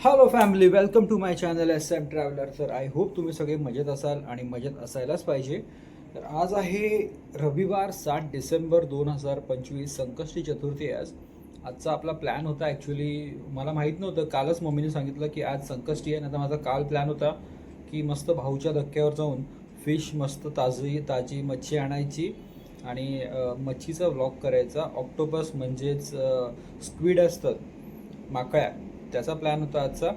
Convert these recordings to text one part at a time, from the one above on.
Hello family welcome to my channel S M traveller तर I hope तुम्ही सगळे मजेत असाल आणि मजेत असायलाच पाहिजे. तर आज आहे रविवार सात डिसेंबर दोन हजार पंचवीस संकष्टी चतुर्थी आहे आज. आजचा आपला प्लॅन होता ॲक्च्युली मला माहीत नव्हतं. कालच मम्मीने सांगितलं की आज संकष्टी आहे नाही तर माझा काल प्लॅन होता की मस्त भाऊच्या धक्क्यावर जाऊन फिश मस्त ताजी ताजी मच्छी आणायची आणि मच्छीचा व्लॉग करायचा. ऑक्टोपस म्हणजेच स्क्विड असतात माकळ्या. त्याचा प्लॅन होता आजचा.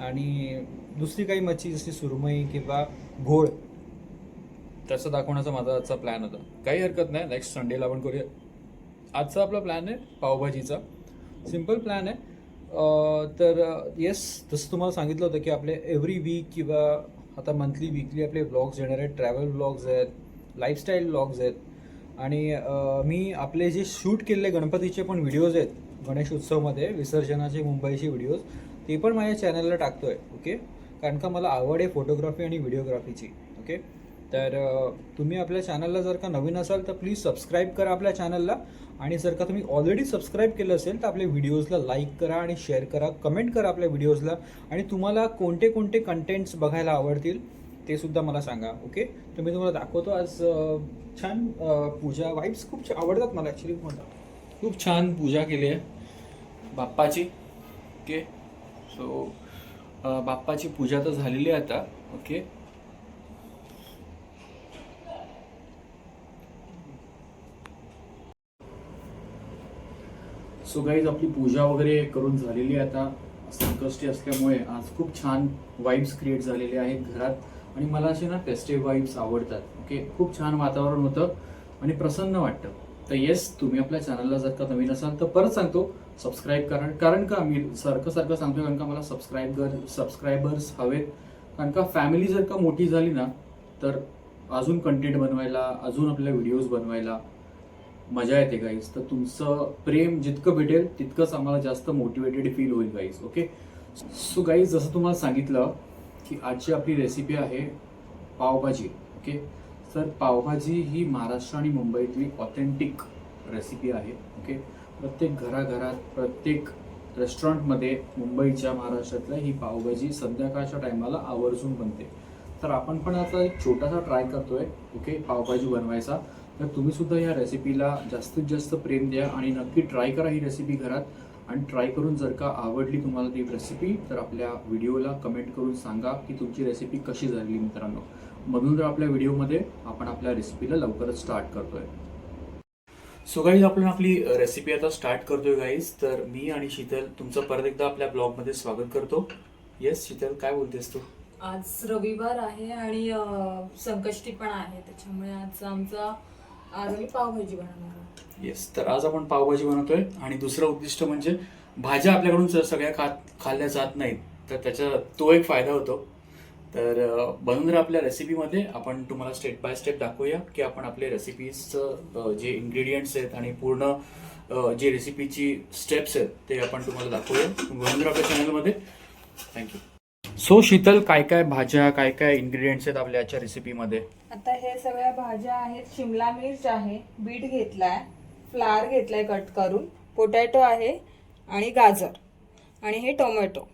आणि दुसरी काही मच्छी जशी सुरमई किंवा घोळ त्याचं दाखवण्याचा माझा आजचा प्लॅन होता. काही हरकत नाही नेक्स्ट संडेला आपण करूया. आजचा आपला प्लॅन आहे पावभाजीचा. सिंपल प्लॅन आहे. तर येस जसं तुम्हाला सांगितलं होतं की आपले एव्हरी वीक किंवा आता मंथली वीकली आपले ब्लॉग्स येणार आहेत ट्रॅव्हल ब्लॉग्स आहेत लाईफस्टाईल ब्लॉग्स आहेत. आणि मी आपले जे शूट केलेले गणपतीचे पण व्हिडिओज आहेत गणेश उत्सवमध्ये विसर्जनाचे मुंबईचे व्हिडिओज ते पण माझ्या चॅनलला टाकतोय ओके कारण का मला आवड आहे फोटोग्राफी आणि व्हिडिओग्राफीची ओके तर तुम्ही आपल्या चॅनलला जर का नवीन असाल तर प्लीज सबस्क्राईब करा आपल्या चॅनलला आणि जर का तुम्ही ऑलरेडी सबस्क्राईब केलं असेल तर आपल्या व्हिडिओजला लाईक करा आणि शेअर करा कमेंट करा आपल्या व्हिडिओजला आणि तुम्हाला कोणते कोणते कंटेंट्स बघायला आवडतील ते सुद्धा मला सांगा ओके तर मी तुम्हाला दाखवतो आज छान पूजा वाईब्स खूप छान आवडतात मला ॲक्च्युली खूप छान पूजा केली आहे. बाप्पाची. ओके? सो बाप्पाची पूजा तर झालेली आहे आता. ओके? सो गाईज आपली पूजा वगैरे करून झालेली आहे आता. संकष्टी असल्यामुळे आज खूप छान वाईब्स क्रिएट झालेले आहेत घरात. आणि मला असे ना फेस्टिव्ह वाईब्स आवडतात. ओके? खूप छान वातावरण होतं आणि प्रसन्न वाटतं. तर येस तुम्ही आपल्या चॅनलला जर का नवीन असाल तर परत सांगतो. सबस्क्राईब कारण. कारण का मी सारखं सारखं सांगतो कारण का मला सबस्क्राईबर सबस्क्रायबर्स हवेत. कारण का फॅमिली जर का मोठी झाली ना तर अजून कंटेंट बनवायला अजून आपल्या व्हिडिओज बनवायला मजा येते गाईज तर तुमचं प्रेम जितकं भेटेल तितकंच आम्हाला जास्त मोटिवेटेड फील होईल गाईज ओके सो गाईज जसं तुम्हाला सांगितलं की आजची आपली रेसिपी आहे पावभाजी. ओके तर पावभाजी ही महाराष्ट्र आणि मुंबईतली ऑथेंटिक रेसिपी आहे. ओके प्रत्येक घराघरात प्रत्येक रेस्टॉरंटमध्ये मुंबईच्या महाराष्ट्रातल्या ही पावभाजी संध्याकाळच्या टायमाला आवर्जून बनते. तर आपण पण आता एक छोटासा ट्राय करतोय ओके पावभाजी बनवायचा. तर तुम्ही सुद्धा या रेसिपीला जास्तीत जास्त प्रेम द्या आणि नक्की ट्राय करा ही रेसिपी घरात. आणि ट्राय करून जर का आवडली तुम्हाला ती रेसिपी तर आपल्या व्हिडिओला कमेंट करून सांगा की तुमची रेसिपी कशी झाली मित्रांनो. म्हणून तर आपल्या व्हिडिओमध्ये आपण आपल्या रेसिपीला लवकरच स्टार्ट करतोय. सो गाईज आपण आपली रेसिपी आता स्टार्ट करतोय गाईज तर मी आणि शीतल तुमचं परत एकदा आपल्या ब्लॉगमध्ये स्वागत करतो. येस शीतल काय बोलतेस तू? आज रविवार आहे आणि संकष्टी पण आहे. त्याच्यामुळे आज आमचा आज आम्ही पावभाजी बनवणार येस तर आज आपण पावभाजी बनवतोय. आणि दुसरं उद्दिष्ट म्हणजे भाज्या आपल्याकडून सगळ्या खात खाल्ल्या जात नाहीत. तर त्याचा तो एक फायदा होतो. तर अं, बनवून आपल्या रेसिपीमध्ये आपण तुम्हाला स्टेप बाय स्टेप दाखवूया की आपण आपल्या रेसिपीजचं जे इन्ग्रेडियंट्स आहेत आणि पूर्ण जे रेसिपीची स्टेप्स आहेत ते आपण तुम्हाला दाखवूया बनवून आपल्या चॅनलमध्ये थँक्यू सो शीतल काय काय भाज्या काय काय इन्ग्रेडियंट्स आहेत आपल्या आजच्या रेसिपीमध्ये आता हे सगळ्या भाज्या आहेत. शिमला मिर्च आहे बीट घेतलाय फ्लावर घेतलाय कट करून पोटॅटो आहे आणि गाजर आणि हे टोमॅटो.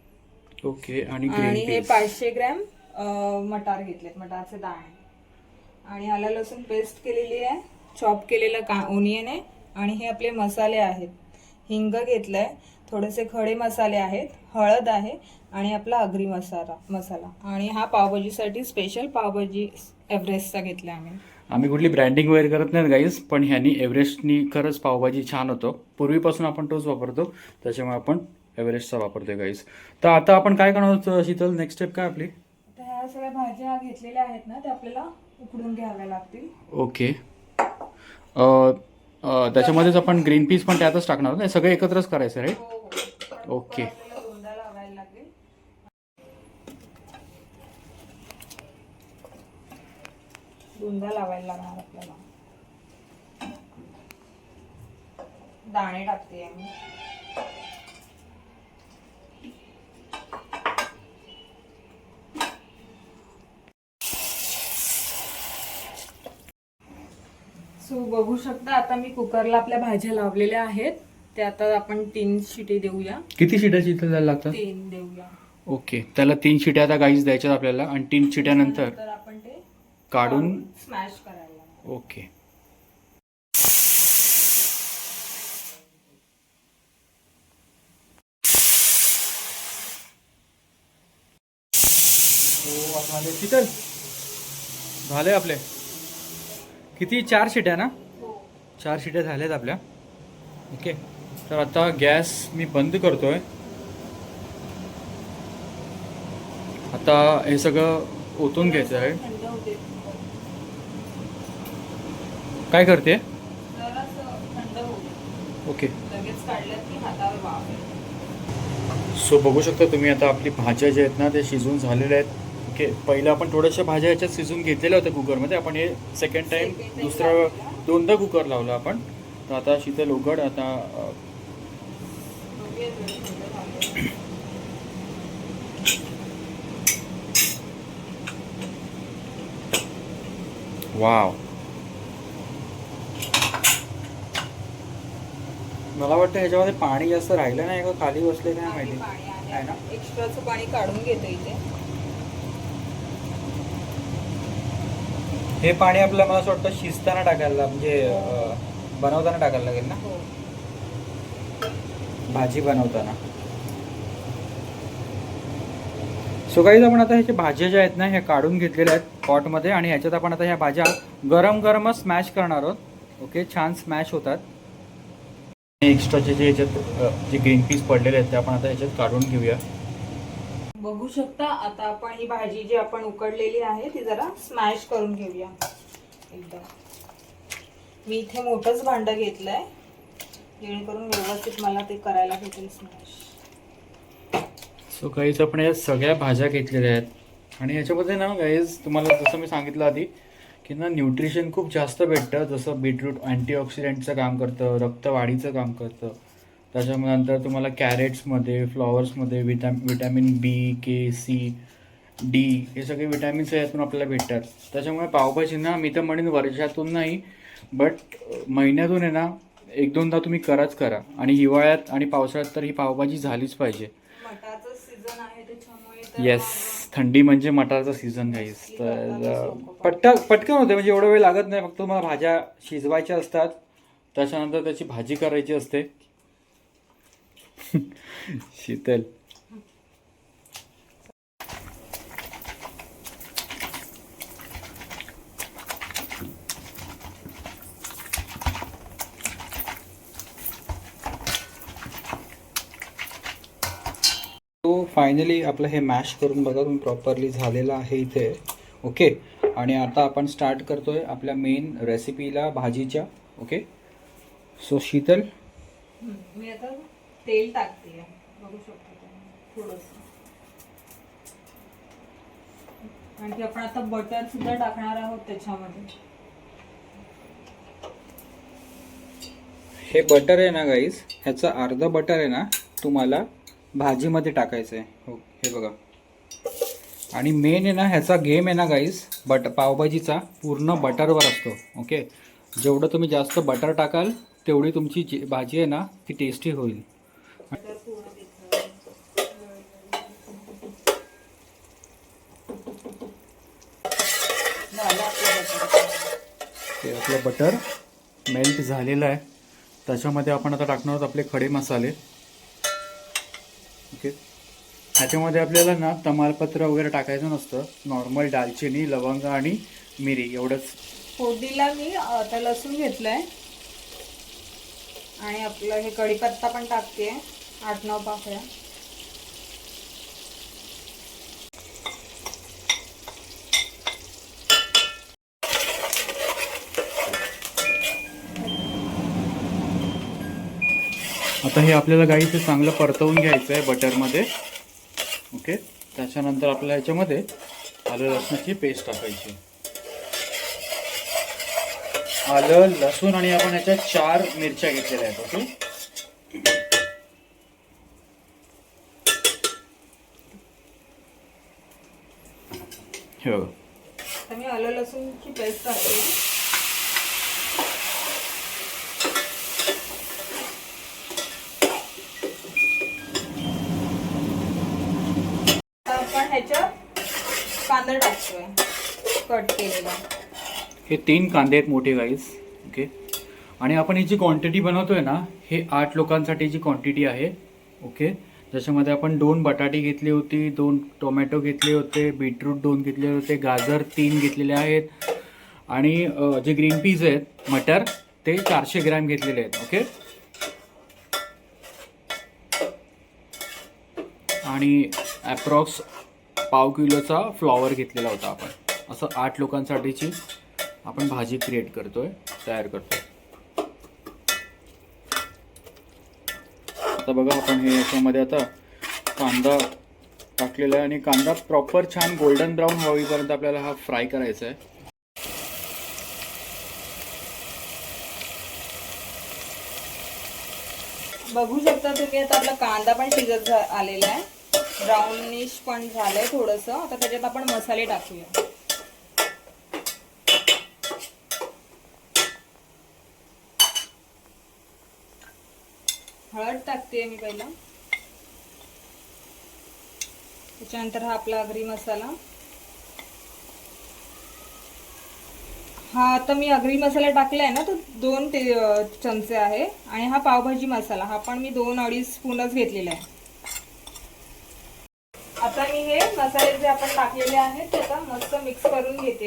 ओके आणि आणि हे पाचशे ग्रॅम मटार घेतलेत मटारचे दाणे. आणि आला लसूण पेस्ट केलेली आहे चॉप केलेलं का ओनियन आहे आणि हे आपले मसाले आहेत. हिंग घेतलं आहे थोडेसे खडे मसाले आहेत हळद आहे आणि आपला अग्री मसाला मसाला. आणि हा पावभाजीसाठी स्पेशल पावभाजी एव्हरेस्टचा घेतला आम्ही. आम्ही कुठली ब्रँडिंग वगैरे करत नाही गाईज पण ह्यानी एव्हरेस्टनी खरंच पावभाजी छान होतो. पूर्वीपासून आपण तोच वापरतो त्याच्यामुळे आपण एव्हरेस्टचा वापरतोय गाईज तर आता आपण काय करणार आहोत शीतल? नेक्स्ट स्टेप काय आपली? ह्या सगळ्या भाज्या घेतलेल्या आहेत ना त्या आपल्याला उकडून घ्याव्या लागतील. ओके. त्याच्यामध्येच आपण ग्रीन पीस पण त्यातच टाकणार आहोत. हे सगळं एकत्रच करायचं रे हो हो. पण ओके. आपल्याला दोनदा लावायला लागेल. दोनदा लावायला लागणार आपल्याला. दाणे टाकते मी सो बघू शकता. आता मी कुकरला आपल्या भाज्या लावलेल्या आहेत. ते आता आपण तीन शिटी देऊया. किती शिटा शीतल द्यायला लागतात? तीन देऊया. ओके. त्याला तीन शिट्या आता गाईज द्यायच्यात आपल्याला आणि तीन शिट्यानंतर तर आपण ते काढून स्मॅश करायला ओके. शीतल. झाले आपले. किती? चार शिट्या ना? हो चार शिट्या झाल्यात आपल्या. ओके. तर आता गॅस मी बंद करतोय. आता हे सगळं ओतून घ्यायचं आहे. काय करते? ओके. सो बघू शकता तुम्ही आता आपली भाज्या ज्या आहेत ना ते शिजून झालेल्या आहेत. ओके. पहिलं आपण थोड्याशा भाज्या ह्याच्यात शिजून घेतलेल्या होत्या कुकरमध्ये आपण हे सेकंड टाइम दुसरा दोनदा कुकर लावला आपण. तर आता शीतल उघड आता. वाव. मला वाटतं ह्याच्यामध्ये पाणी जास्त राहिलं नाही का? खाली बसले नाही माहिती. एक्स्ट्राचं पाणी काढून घेतो इथे. हे पाणी आपल्याला मला असं वाटतं शिजताना टाकायला म्हणजे अ, बनवताना टाकायला लागेल ना? हो. भाजी बनवताना. सो काही आपण आता ह्याच्या भाज्या ज्या आहेत ना ह्या काढून घेतलेल्या आहेत पॉटमध्ये आणि ह्याच्यात आपण आता ह्या भाज्या गरम गरमच स्मॅश करणार आहोत. ओके छान स्मॅश होतात. एक्स्ट्राचे जे ह्याच्यात अ, जे ग्रीन पीस पडलेले आहेत ते आपण आता ह्याच्यात काढून घेऊया. बघू शकता. आता आपण ही भाजी जी आपण उकडलेली आहे ती जरा स्मॅश करून घेऊया. एकदम मी इथे मोठंच भांडं घेतलंय. जेणेकरून व्यवस्थित मला ते करायला भेटेल स्मॅश सो काहीच आपण या सगळ्या भाज्या घेतलेल्या आहेत. आणि याच्यामध्ये ना गाईज तुम्हाला जसं मी सांगितलं आधी की ना न्यूट्रिशन खूप जास्त भेटतं. जसं बीटरूट अँटीऑक्सिडंटचं काम करतं रक्तवाढीचं काम करतं. त्याच्यानंतर तुम्हाला कॅरेट्समध्ये फ्लॉवर्समध्ये विटॅ vitamin B K C D हे सगळे विटॅमिन्स यातून आपल्याला भेटतात. त्याच्यामुळे पावभाजी ना मी तर म्हणेन वर्षातून नाही बट महिन्यातून आहे ना एक दोनदा तुम्ही कराच करा. आणि हिवाळ्यात आणि पावसाळ्यात तर ही पावभाजी झालीच पाहिजे. त्याच्यामुळे येस थंडी म्हणजे मटारचा सीझन गाईस तर पट्टा पटकन होते म्हणजे एवढा वेळ लागत नाही फक्त तुम्हाला भाज्या शिजवायच्या असतात. त्याच्यानंतर त्याची भाजी करायची असते. शीतल तो फायनली आपलं हे मॅश करून बघा तुम्ही प्रॉपरली झालेलं आहे इथे. ओके आणि आता आपण स्टार्ट करतोय आपल्या मेन रेसिपीला भाजीच्या. ओके सो शीतल मी आता तेल टाकते बघू शकतो थोडस. आणखी आपण आता बटर सुद्धा टाकणार आहोत त्याच्यामध्ये. हे बटर आहे ना गाईस ह्याचं अर्ध बटर आहे ना तुम्हाला भाजीमध्ये टाकायचं आहे हो हे बघा. आणि मेन आहे ना ह्याचा गेम आहे ना गाईस बट पावभाजीचा पूर्ण बटरवर असतो ओके जेवढं तुम्ही जास्त बटर टाकाल तेवढी तुमची जी भाजी आहे ना ती टेस्टी होईल. ते आपलं बटर मेल्ट झालेलं आहे. त्याच्यामध्ये आपण आता टाकणार आहोत आपले खडे मसाले. ओके ह्याच्यामध्ये आपल्याला ना तमालपत्र वगैरे टाकायचं नसतं. नॉर्मल दालचिनी लवंग आणि मिरी एवढंच. फोडीला मी आता लसूण घेतलं आहे आणि आपलं हे कढीपत्ता पण टाकते. आठ नऊ पाकळ्या. आता हे आपल्याला गाईचं चांगलं परतवून घ्यायचं आहे बटरमध्ये. ओके? त्याच्यानंतर आपल्याला ह्याच्यामध्ये आलं लसणाची पेस्ट टाकायची. आलं लसूण आणि आपण ह्याच्यात चार मिरच्या घेतलेल्या आहेत ओके? हे. बघा मी आलं लसूणची पेस्ट टाकते कांदा टाकतोय. कट केलेला. हे तीन कांदे आहेत मोठे गाईस ओके आणि आपण ही जी क्वांटिटी बनवतोय ना हे आठ लोकांसाठीची क्वांटिटी आहे ओके ज्याच्यामध्ये आपण दोन बटाटे घेतली होती दोन टोमॅटो घेतले होते बीटरूट दोन घेतले होते गाजर तीन घेतलेले आहेत आणि जे ग्रीन पीज आहेत मटर ते चारशे ग्रॅम घेतलेले आहेत ओके? आणि ॲप्रॉक्स पाव किलोचा फ्लॉवर घेतलेला होता आपण. असं आठ लोकांसाठीची आपण भाजी क्रिएट करतोय तयार करतोय. आता बघा आपण हे याच्यामध्ये आता कांदा टाकलेला आहे आणि कांदा प्रॉपर छान गोल्डन ब्राऊन होईपर्यंत आपल्याला हा फ्राय करायचा आहे. बघू शकता तुम्ही आता आपला कांदा पण शिजत आलेला आहे. ब्राउनिश पण झालंय थोडस. आता त्याच्यात आपण मसाले टाकूया. हळद टाकते मी पहिला. त्याच्यानंतर हा आपला अग्री मसाला. हा आता मी अग्री मसाला टाकलाय ना तो दोन ते चमचे आहे. आणि हा पावभाजी मसाला हा पण मी दोन अडीच स्पूनच घेतलेला आहे. आता मी हे मसाले जे आपण टाकलेले आहेत ते आता मस्त मिक्स करून घेते.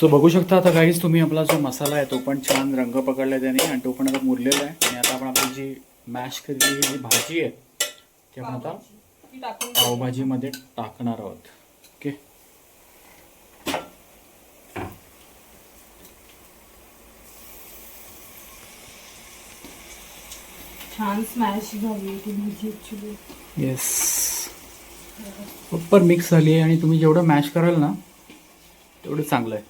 सो बघू शकता आता काहीच तुम्ही आपला जो मसाला आहे तो पण छान रंग पकडला आहे त्याने आणि तो पण आता मुरलेला आहे. आणि आता आपण आपली जी मॅश केलेली जी भाजी आहे ती आपण आता. पावभाजीमध्ये टाकणार आहोत. ओके छान स्मॅश झाली ती भाजी ऍक्च्युली येस प्रॉपर मिक्स झाली आहे आणि तुम्ही जेवढं मॅश कराल ना तेवढं चांगलं आहे.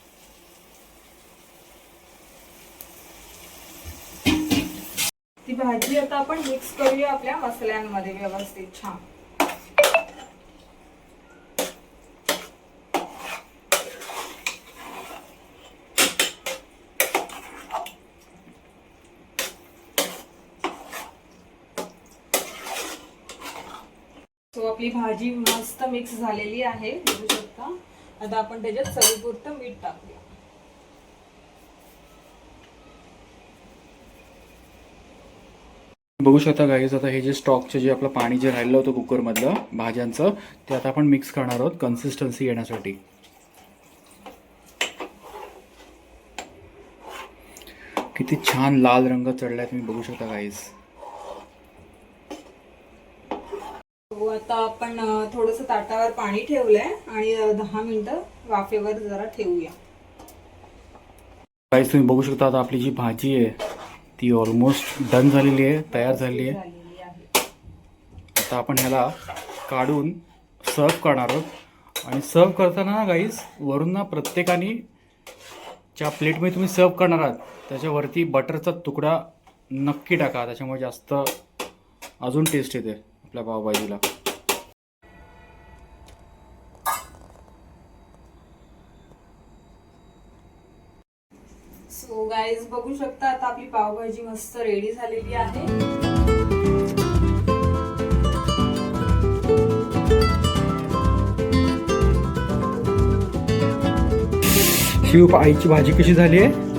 ती भाजी आता आपण मिक्स करूया आपल्या मसाल्यांमध्ये व्यवस्थित छान. सो आपली भाजी मस्त मिक्स झालेली आहे बघू शकता. आता आपण त्याच्यात चवीपुरतं मीठ टाकूया. बघू शकता गाईज आता हे जे स्टॉकचे जे आपलं पाणी जे राहिलं होतं कुकरमधलं भाज्यांचं ते आता आपण मिक्स करणार आहोत कन्सिस्टन्सी येण्यासाठी. किती छान लाल रंग चढलाय तुम्ही बघू शकता गाईज आता आपण थोडस ताटावर पाणी ठेवलंय आणि दहा मिनिटं वाफेवर जरा ठेवूया. गाईज तुम्ही बघू शकता आता आपली जी भाजी आहे ती ऑलमोस्ट डन झालेली आहे तयार झालेली आहे. आता आपण ह्याला काढून सर्व करणार आहोत. आणि सर्व करताना ना गाईज वरून ना प्रत्येकाने ज्या प्लेटमध्ये तुम्ही सर्व करणार आहात त्याच्यावरती बटरचा तुकडा नक्की टाका. त्याच्यामुळे जास्त अजून टेस्ट येते आपल्या पावभाजीला. सो गाईज बघू शकता आता आपली पावभाजी मस्त रेडी झालेली आहे. शिव आईची भाजी कशी झाली आहे?